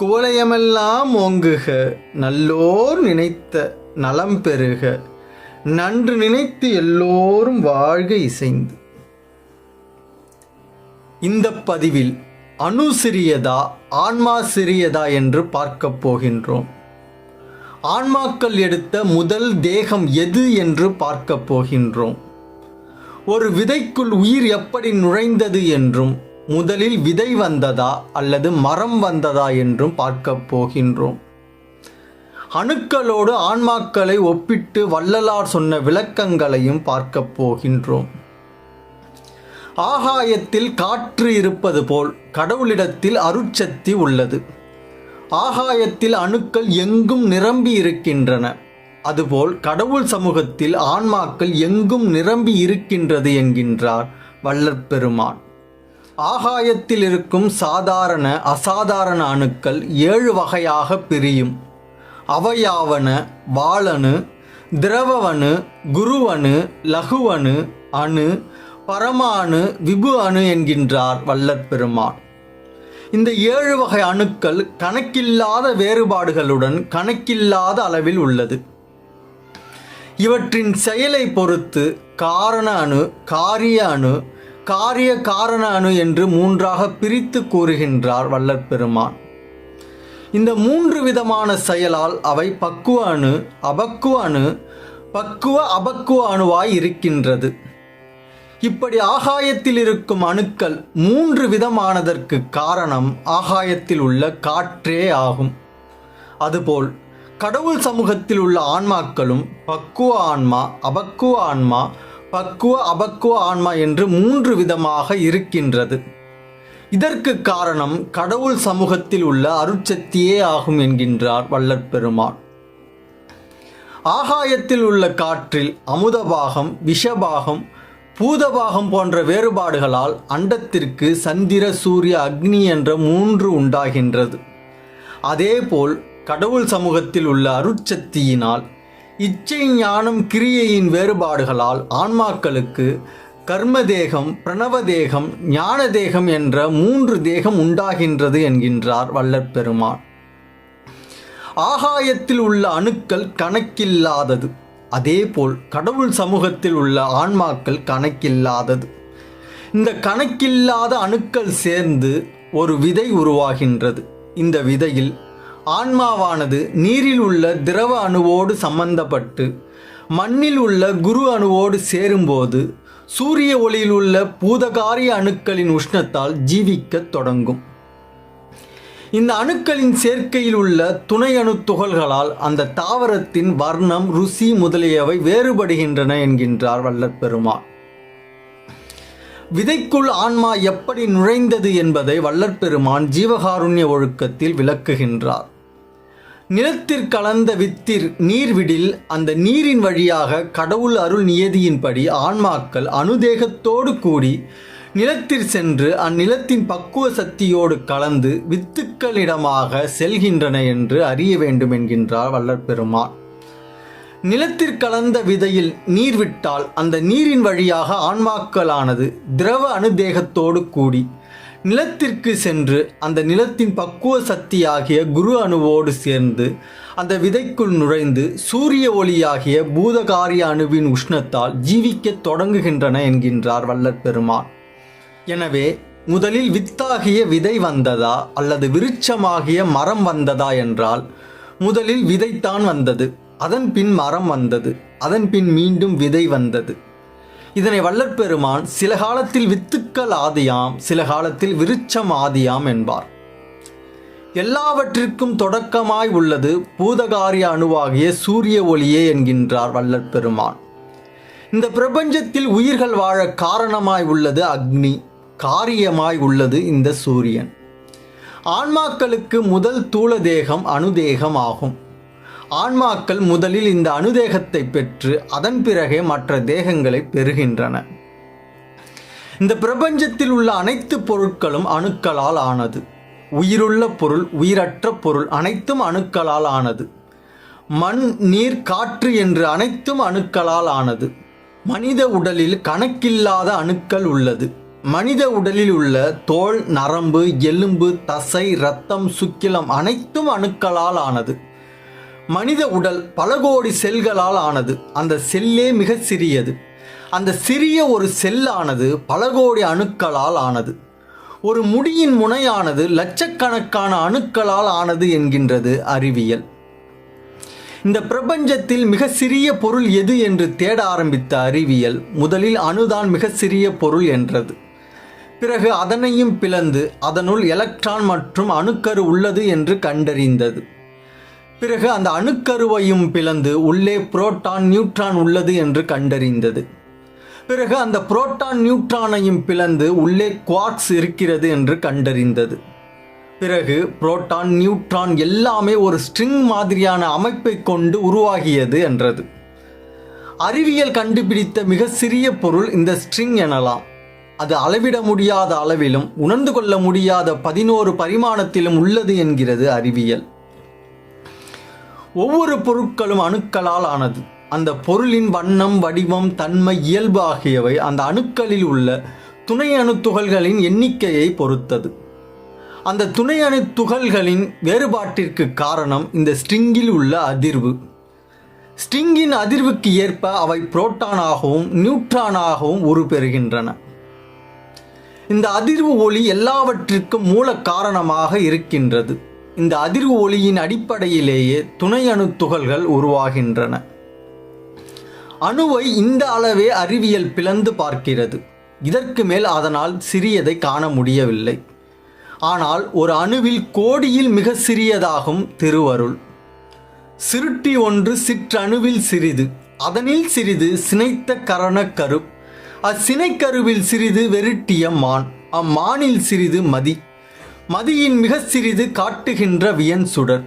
குவலயமெல்லாம் ஓங்குக நல்லோர் நினைத்த நலம் பெறுக. நன்று நினைத்து எல்லோரும் வாழ்க இசைந்து. இந்த பதிவில் அணு சிறியதா ஆன்மா சிறியதா என்று பார்க்கப் போகின்றோம். ஆன்மாக்கள் எடுத்த முதல் தேகம் எது என்று பார்க்கப் போகின்றோம். ஒரு விதைக்குள் உயிர் எப்படி நுழைந்தது என்றும் முதலில் விதை வந்ததா அல்லது மரம் வந்ததா என்றும் பார்க்கப் போகின்றோம். அணுக்களோடு ஆன்மாக்களை ஒப்பிட்டு வள்ளலார் சொன்ன விளக்கங்களையும் பார்க்கப் போகின்றோம். ஆகாயத்தில் காற்று இருப்பது போல் கடவுளிடத்தில் அருட்சக்தி உள்ளது. ஆகாயத்தில் அணுக்கள் எங்கும் நிரம்பி இருக்கின்றன. அதுபோல் கடவுள் சமூகத்தில் ஆன்மாக்கள் எங்கும் நிரம்பி இருக்கின்றது என்கின்றார் வள்ளற்பெருமான். ஆகாயத்தில் இருக்கும் சாதாரண அசாதாரண அணுக்கள் ஏழு வகையாக பிரியும். அவையாவன வாழணு திரவவனு குருவணு லகுவணு அணு பரமாணு விபு அணு என்கின்றார் வல்லற்பெருமான் இந்த ஏழு வகை அணுக்கள் கணக்கில்லாத வேறுபாடுகளுடன் கணக்கில்லாத அளவில் உள்ளது. இவற்றின் செயலை பொறுத்து காரண அணு காரிய அணு காரிய காரண அணு என்று மூன்றாக பிரித்து கூறுகின்றார் வள்ளற் பெருமான். இந்த மூன்று விதமான செயலால் அவை பக்குவ அணு அபக்குவ அணு பக்குவ அபக்குவ அணுவாய் இருக்கின்றது. இப்படி ஆகாயத்தில் இருக்கும் அணுக்கள் மூன்று விதமானதற்கு காரணம் ஆகாயத்தில் உள்ள காற்றே ஆகும். அதுபோல் கடவுள் சமூகத்தில் உள்ள ஆன்மாக்களும் பக்குவ ஆன்மா அபக்குவ ஆன்மா பக்குவ அபக்குவ ஆன்மா என்று மூன்று விதமாக இருக்கின்றது. இதற்கு காரணம் கடவுள் சமூகத்தில் உள்ள அருட்சக்தியே ஆகும் என்கின்றார் வள்ளற் பெருமான். ஆகாயத்தில் உள்ள காற்றில் அமுதபாகம் விஷபாகம் பூதபாகம் போன்ற வேறுபாடுகளால் அண்டத்திற்கு சந்திர சூரிய அக்னி என்ற மூன்று உண்டாகின்றது. அதேபோல் கடவுள் சமூகத்தில் உள்ள அருட்சக்தியினால் இச்சை ஞானம் கிரியையின் வேறுபாடுகளால் ஆன்மாக்களுக்கு கர்மதேகம் பிரணவதேகம் ஞான தேகம் என்ற மூன்று தேகம் உண்டாகின்றது என்கின்றார் வல்லற்பெருமான் ஆகாயத்தில் உள்ள அணுக்கள் கணக்கில்லாதது. அதேபோல் கடவுள் சமூகத்தில் உள்ள ஆன்மாக்கள் கணக்கில்லாதது. இந்த கணக்கில்லாத அணுக்கள் சேர்ந்து ஒரு விதை உருவாகின்றது. இந்த விதையில் ஆன்மாவானது நீரில் உள்ள திரவ அணுவோடு சம்பந்தப்பட்டு மண்ணில் உள்ள குரு அணுவோடு சேரும்போது சூரிய ஒளியில் உள்ள பூதகாரிய அணுக்களின் உஷ்ணத்தால் ஜீவிக்கத் தொடங்கும். இந்த அணுக்களின் சேர்க்கையில் உள்ள துணை அணு துகள்களால் அந்த தாவரத்தின் வர்ணம் ருசி முதலியவை வேறுபடுகின்றன என்கின்றார் வல்லற்பெருமாள் விதைக்குள் ஆன்மா எப்படி நுழைந்தது என்பதை வள்ளற்பெருமான் ஜீவகாருண்ய ஒழுக்கத்தில் விளக்குகின்றார். நிலத்திற் கலந்த வித்திர் நீர்விடில் அந்த நீரின் வழியாக கடவுள் அருள் நியதியின்படி ஆன்மாக்கள் அனுதேகத்தோடு கூடி நிலத்திற் சென்று அந்நிலத்தின் பக்குவ சக்தியோடு கலந்து வித்துக்களிடமாக செல்கின்றன என்று அறிய வேண்டும் என்கின்றார் வல்லற்பெருமான். நிலத்திற்கலந்த கலந்த விதையில் நீர் விட்டால் அந்த நீரின் வழியாக ஆன்மாக்களானது திரவ அணுதேகத்தோடு கூடி நிலத்திற்கு சென்று அந்த நிலத்தின் பக்குவ சக்தியாகிய குரு அணுவோடு சேர்ந்து அந்த விதைக்குள் நுழைந்து சூரிய ஒளியாகிய பூதகாரிய அணுவின் உஷ்ணத்தால் ஜீவிக்கத் தொடங்குகின்றன என்கின்றார் வல்லற் பெருமான். எனவே முதலில் வித்தாகிய விதை வந்ததா அல்லது விருட்சமாகிய மரம் வந்ததா என்றால் முதலில் விதைத்தான் வந்தது. அதன் பின் மரம் வந்தது. அதன் பின் மீண்டும் விதை வந்தது. இதனை வல்லற்பெருமான் சில காலத்தில் வித்துக்கள் ஆதியாம் சில காலத்தில் விருட்சம் ஆதியாம் என்பார். எல்லாவற்றிற்கும் தொடக்கமாய் உள்ளது பூதகாரிய அணுவாகிய சூரிய ஒளியே என்கின்றார் வல்லற்பெருமான். இந்த பிரபஞ்சத்தில் உயிர்கள் வாழ காரணமாய் உள்ளது அக்னி காரியமாய் உள்ளது இந்த சூரியன். ஆன்மாக்களுக்கு முதல் தூள தேகம் அணுதேகம் ஆகும். ஆன்மாக்கள் முதலில் இந்த அணுதேகத்தை பெற்று அதன் பிறகே மற்ற தேகங்களை பெறுகின்றன. இந்த பிரபஞ்சத்தில் உள்ள அனைத்து பொருட்களும் அணுக்களால் ஆனது. உயிருள்ள பொருள் உயிரற்ற பொருள் அனைத்தும் அணுக்களால் ஆனது. மண் நீர் காற்று என்று அனைத்தும் அணுக்களால் ஆனது. மனித உடலில் கணக்கில்லாத அணுக்கள் உள்ளது. மனித உடலில் உள்ள தோல் நரம்பு எலும்பு தசை இரத்தம் சுக்கிலம் அனைத்தும் அணுக்களால் ஆனது. மனித உடல் பல கோடி செல்களால் ஆனது. அந்த செல்லே மிக சிறியது. அந்த சிறிய ஒரு செல்லானது பல கோடி அணுக்களால் ஆனது. ஒரு முடியின் முனையானது லட்சக்கணக்கான அணுக்களால் ஆனது என்கின்றது அறிவியல். இந்த பிரபஞ்சத்தில் மிக சிறிய பொருள் எது என்று தேட ஆரம்பித்த அறிவியல் முதலில் அணுதான் மிக சிறிய பொருள் என்றது. பிறகு அதனையும் பிளந்து அதனுள் எலக்ட்ரான் மற்றும் அணுக்கரு உள்ளது என்று கண்டறிந்தது. பிறகு அந்த அணுக்கருவையும் பிளந்து உள்ளே புரோட்டான் நியூட்ரான் உள்ளது என்று கண்டறிந்தது. பிறகு அந்த புரோட்டான் நியூட்ரானையும் பிளந்து உள்ளே குவார்க்ஸ் இருக்கிறது என்று கண்டறிந்தது. பிறகு புரோட்டான் நியூட்ரான் எல்லாமே ஒரு ஸ்ட்ரிங் மாதிரியான அமைப்பை கொண்டு உருவாகியது என்றது. அறிவியல் கண்டுபிடித்த மிக சிறிய பொருள் இந்த ஸ்ட்ரிங் எனலாம். அது அளவிட முடியாத அளவிலும் உணர்ந்து கொள்ள முடியாத பதினோரு பரிமாணத்திலும் உள்ளது என்கிறது அறிவியல். ஒவ்வொரு பொருட்களும் அணுக்களால் ஆனது. அந்த பொருளின் வண்ணம் வடிவம் தன்மை இயல்பு ஆகியவை அந்த அணுக்களில் உள்ள துணை அணு துகள்களின் எண்ணிக்கையை பொறுத்தது. அந்த துணை அணு துகள்களின் வேறுபாட்டிற்கு காரணம் இந்த ஸ்ட்ரிங்கில் உள்ள அதிர்வு. ஸ்ட்ரிங்கின் அதிர்வுக்கு ஏற்ப அவை புரோட்டானாகவும் நியூட்ரானாகவும் உருப்பெறுகின்றன. இந்த அதிர்வு ஒளி எல்லாவற்றிற்கும் மூல காரணமாக இருக்கின்றது. இந்த அதிர்வு ஒளியின் அடிப்படையிலேயே துணை அணு துகள்கள் உருவாகின்றன. அணுவை இந்த அளவே அறிவியல் பிளந்து பார்க்கிறது. இதற்கு மேல் அதனால் சிறியதை காண முடியவில்லை. ஆனால் ஒரு அணுவில் கோடியில் மிக சிறியதாகும் திருவருள். சிருட்டி ஒன்று சிற்றணுவில் சிறிது அதனில் சிறிது சினைத்த கரணக்கரு அச்சினைக்கருவில் சிறிது வெருட்டிய மான் அம்மானில் சிறிது மதி. மதியின் மிக சிறிது காட்டுகின்ற வியன் சுடர்.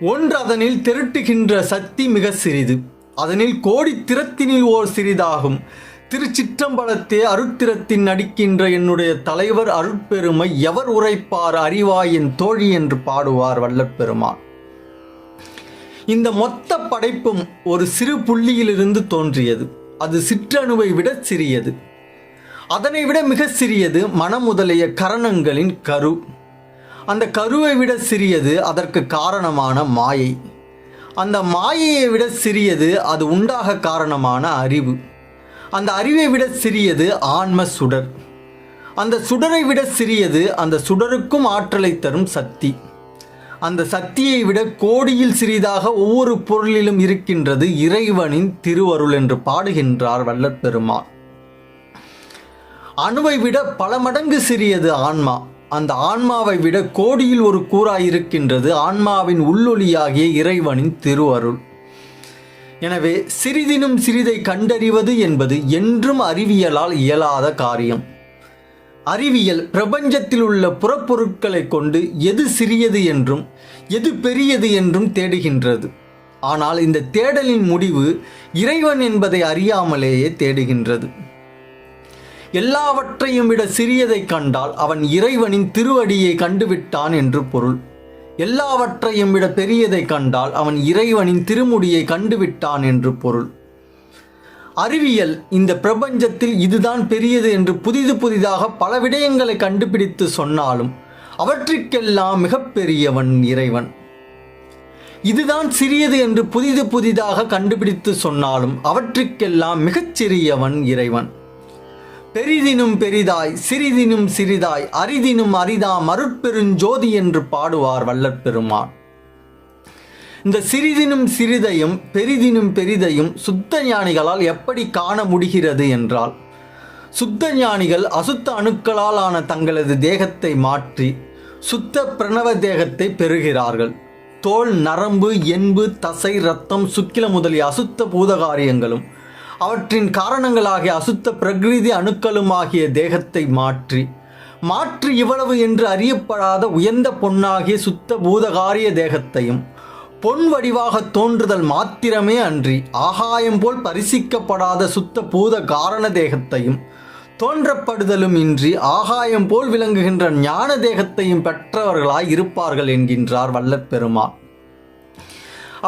ஒன்று அதனில் திரட்டுகின்ற சக்தி மிக சிறிது. அதனில் கோடி திறத்தினில் ஓர் சிறிதாகும். திருச்சிற்றம்பலத்தே அருத்திரத்தின் நடிக்கின்ற என்னுடைய தலைவர் அருட்பெருமை எவர் உரைப்பார் அறிவாயின் தோழி என்று பாடுவார் வல்லப்பெருமான். இந்த மொத்த படைப்பும் ஒரு சிறு புள்ளியிலிருந்து தோன்றியது. அது சிற்றணுவை விட சிறியது. அதனை விட மிக சிறியது மனம் முதலிய கரணங்களின் கரு. அந்த கருவை விட சிறியது அதற்கு காரணமான மாயை. அந்த மாயையை விட சிறியது அது உண்டாக காரணமான அறிவு. அந்த அறிவை விட சிறியது ஆன்ம சுடர். அந்த சுடரை விட சிறியது அந்த சுடருக்கும் ஆற்றலை தரும் சக்தி. அந்த சக்தியை விட கோடியில் சிறிதாக ஒவ்வொரு பொருளிலும் இருக்கின்றது இறைவனின் திருவருள் என்று பாடுகின்றார் வல்லப்பெருமான். அணுவை விட பல மடங்கு சிறியது ஆன்மா. அந்த ஆன்மாவை விட கோடியில் ஒரு கூறாயிருக்கின்றது ஆன்மாவின் உள்ளொளியாகிய இறைவனின் திருவருள். எனவே சிறிதினும் சிறிதை கண்டறிவது என்பது என்றும் அறிவியலால் இயலாத காரியம். அறிவியல் பிரபஞ்சத்தில் உள்ள புறப்பொருட்களை கொண்டு எது சிறியது என்றும் எது பெரியது என்றும் தேடுகின்றது. ஆனால் இந்த தேடலின் முடிவு இறைவன் என்பதை அறியாமலேயே தேடுகின்றது. எல்லாவற்றையும் விட சிறியதை கண்டால் அவன் இறைவனின் திருவடியை கண்டுவிட்டான் என்று பொருள். எல்லாவற்றையும் விட பெரியதை கண்டால் அவன் இறைவனின் திருமுடியை கண்டுவிட்டான் என்று பொருள். அறிவியல் இந்த பிரபஞ்சத்தில் இதுதான் பெரியது என்று புதிது புதிதாக பல விடயங்களை கண்டுபிடித்து சொன்னாலும் அவற்றுக்கெல்லாம் மிகப்பெரியவன் இறைவன். இதுதான் சிறியது என்று புதிது புதிதாக கண்டுபிடித்து சொன்னாலும் அவற்றுக்கெல்லாம் மிகச்சிறியவன் இறைவன். பெரிதினும் பெரிதாய் சிறிதினும் சிறிதாய் அரிதினும் அரிதாம் அருட்பெருஞ்சோதி என்று பாடுவார் வல்லற்பெருமான் இந்த சிறிதினும் சிறிதையும் பெரிதினும் பெரிதையும் சுத்த ஞானிகளால் எப்படி காண முடிகிறது என்றால் சுத்த ஞானிகள் அசுத்த அணுக்களால் ஆன தங்களது தேகத்தை மாற்றி சுத்த பிரணவ தேகத்தை பெறுகிறார்கள். தோல் நரம்பு எண்பு தசை ரத்தம் சுக்கில முதலிய அசுத்த பூதகாரியங்களும் அவற்றின் காரணங்களாகிய அசுத்த பிரகிருதி அணுக்களுமாகிய தேகத்தை மாற்றி. மாற்று இவ்வளவு என்று அறியப்படாத உயர்ந்த பொன்னாகிய சுத்த பூதகாரிய தேகத்தையும் பொன் வடிவாக தோன்றுதல் மாத்திரமே அன்றி ஆகாயம் போல் பரிசிக்கப்படாத சுத்த பூத காரண தேகத்தையும் தோன்றப்படுதலும் இன்றி ஆகாயம் போல் விளங்குகின்ற ஞான தேகத்தையும் பெற்றவர்களாய் இருப்பார்கள் என்கின்றார் வல்லப்பெருமான்.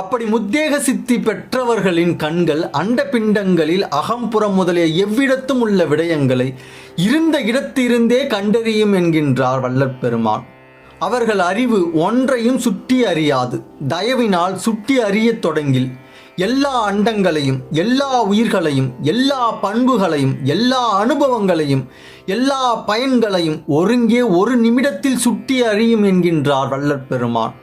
அப்படி முத்தேக சித்தி பெற்றவர்களின் கண்கள் அண்ட பிண்டங்களில் அகம்புறம் முதலிய எவ்விடத்தும் உள்ள விடயங்களை இருந்த இடத்திருந்தே கண்டறியும் என்கின்றார் வல்லற்பெருமான் அவர்கள் அறிவு ஒன்றையும் சுட்டி அறியாது. தயவினால் சுட்டி அறியத் தொடங்கில். எல்லா அண்டங்களையும் எல்லா உயிர்களையும் எல்லா பண்புகளையும் எல்லா அனுபவங்களையும் எல்லா பயன்களையும் ஒருங்கே ஒரு நிமிடத்தில் சுட்டி அறியும் என்கின்றார் வல்லற்பெருமான்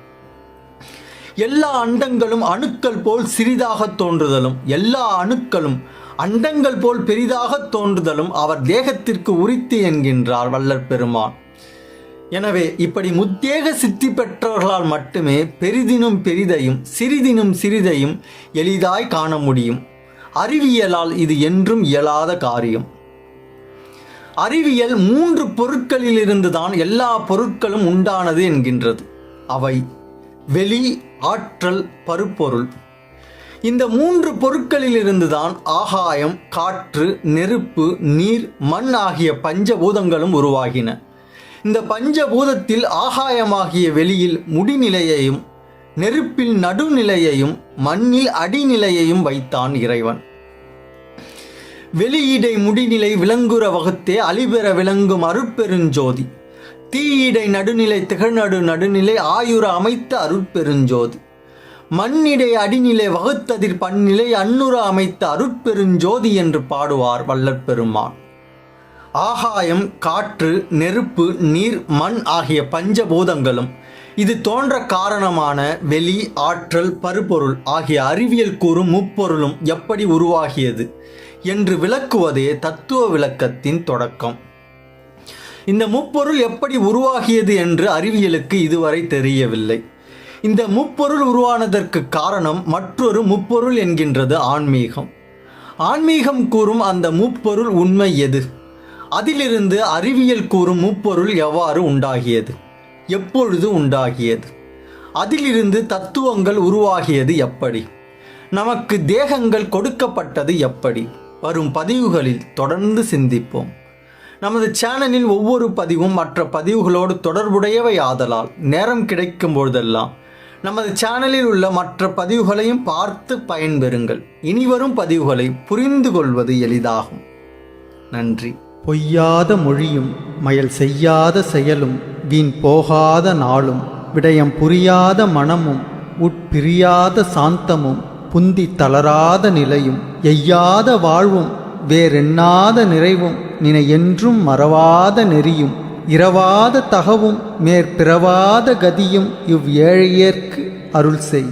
எல்லா அண்டங்களும் அணுக்கள் போல் சிறிதாக தோன்றுதலும் எல்லா அணுக்களும் அண்டங்கள் போல் பெரிதாக தோன்றுதலும் அவர் தேகத்திற்கு உரித்து என்கின்றார் வல்லற் பெருமான். எனவே இப்படி முத்தேக சித்தி பெற்றவர்களால் மட்டுமே பெரிதினும் பெரிதையும் சிறிதினும் சிறிதையும் எளிதாய் காண முடியும். அறிவியலால் இது என்றும் இயலாத காரியம். அறிவியல் மூன்று பொருட்களிலிருந்து தான் எல்லா பொருட்களும் உண்டானது என்கின்றது. அவை வெளி ஆற்றல் பருப்பொருள். இந்த மூன்று பொருட்களிலிருந்து தான் ஆகாயம் காற்று நெருப்பு நீர் மண் ஆகிய பஞ்சபூதங்களும் உருவாகின. இந்த பஞ்சபூதத்தில் ஆகாயமாகிய வெளியில் முடிநிலையையும் நெருப்பில் நடுநிலையையும் மண்ணில் அடிநிலையையும் வைத்தான் இறைவன். வெளியீடை முடிநிலை விளங்குற வகுத்தே அழிபெற விளங்கும் அருட்பெருஞ்சோதி. தீயிடை நடுநிலை திகழ்நடு நடுநிலை ஆயுர அமைத்த அருட்பெருஞ்சோதி. மண்ணிடை அடிநிலை வகுத்ததிர் பன்னிலை அன்னுர அமைத்த அருட்பெருஞ்சோதி என்று பாடுவார் வல்லற்பெருமான். ஆகாயம் காற்று நெருப்பு நீர் மண் ஆகிய பஞ்சபூதங்களும் இது தோன்ற காரணமான வெளி ஆற்றல் பருப்பொருள் ஆகிய அறிவியல் கூறும் முப்பொருளும் எப்படி உருவாகியது என்று விளக்குவதே தத்துவ விளக்கத்தின் தொடக்கம். இந்த முப்பொருள் எப்படி உருவாகியது என்று அறிவியலுக்கு இதுவரை தெரியவில்லை. இந்த முப்பொருள் உருவானதற்கு காரணம் மற்றொரு முப்பொருள் என்கின்றது ஆன்மீகம். ஆன்மீகம் கூறும் அந்த முப்பொருள் உண்மை எது? அதிலிருந்து அறிவியல் கூறும் முப்பொருள் எவ்வாறு உண்டாகியது? எப்பொழுது உண்டாகியது? அதிலிருந்து தத்துவங்கள் உருவாகியது எப்படி? நமக்கு தேகங்கள் கொடுக்கப்பட்டது எப்படி? வரும் பதிவுகளில் தொடர்ந்து சிந்திப்போம். நமது சேனலில் ஒவ்வொரு பதிவும் மற்ற பதிவுகளோடு தொடர்புடையவை ஆதலால் நேரம் கிடைக்கும் பொழுதெல்லாம் நமது சேனலில் உள்ள மற்ற பதிவுகளையும் பார்த்து பயன்பெறுங்கள். இனிவரும் பதிவுகளை புரிந்து கொள்வது எளிதாகும். நன்றி. பொய்யாத மொழியும் மயல் செய்யாத செயலும் வீண் போகாத நாளும் விடயம் புரியாத மனமும் உட்பிரியாத சாந்தமும் புந்தி தளராத நிலையும் எய்யாத வாழ்வும் வேறெண்ணாத நிறைவும் நினை என்றும் மறவாத நெறியும் இரவாத தகவும் மேற்பிறவாத கதியும் இவ் ஏழையர்க்கு அருள் செய்.